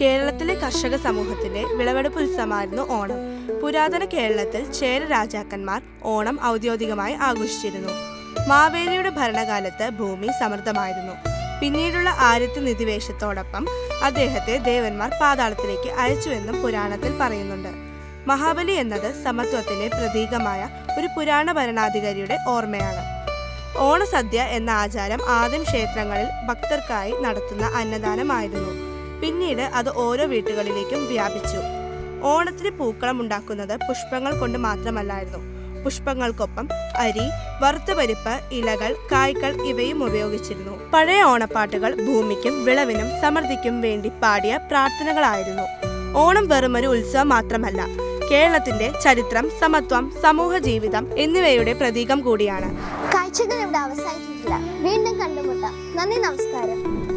കേരളത്തിലെ കർഷക സമൂഹത്തിന്റെ വിളവെടുപ്പ് ഉത്സവമായിരുന്നു ഓണം. പുരാതന കേരളത്തിൽ ചേര രാജാക്കന്മാർ ഓണം ഔദ്യോഗികമായി ആഘോഷിച്ചിരുന്നു. മാവേലിയുടെ ഭരണകാലത്ത് ഭൂമി സമൃദ്ധമായിരുന്നു. പിന്നീടുള്ള ആര്യത്തെ നിധിവേശത്തോടൊപ്പം അദ്ദേഹത്തെ ദേവന്മാർ പാതാളത്തിലേക്ക് അയച്ചുവെന്നും പുരാണത്തിൽ പറയുന്നുണ്ട്. മഹാബലി എന്നത് സമത്വത്തിന്റെ പ്രതീകമായ ഒരു പുരാണ ഭരണാധികാരിയുടെ ഓർമ്മയാണ്. ഓണസദ്യ എന്ന ആചാരം ആദ്യം ക്ഷേത്രങ്ങളിൽ ഭക്തർക്കായി നടത്തുന്ന അന്നദാനമായിരുന്നു. പിന്നീട് അത് ഓരോ വീട്ടുകളിലേക്കും വ്യാപിച്ചു. ഓണത്തിന് പൂക്കളം ഉണ്ടാക്കുന്നത് പുഷ്പങ്ങൾ കൊണ്ട് മാത്രമല്ലായിരുന്നു. പുഷ്പങ്ങൾക്കൊപ്പം അരി വറുത്ത പരിപ്പ് ഇലകൾ കായ്കൾ ഇവയും ഉപയോഗിച്ചിരുന്നു. പഴയ ഓണപ്പാട്ടുകൾ ഭൂമിക്കും വിളവിനും സമൃദ്ധിക്കും വേണ്ടി പാടിയ പ്രാർത്ഥനകളായിരുന്നു. ഓണം വെറുമൊരു ഉത്സവം മാത്രമല്ല കേരളത്തിന്റെ ചരിത്രം സമത്വം സമൂഹ ജീവിതം എന്നിവയുടെ പ്രതീകം കൂടിയാണ്. കാഴ്ചകൾ ഇവിടെ അവസാനിച്ചിട്ടില്ല വീണ്ടും കണ്ടുമുട്ടാം. നന്ദി നമസ്കാരം.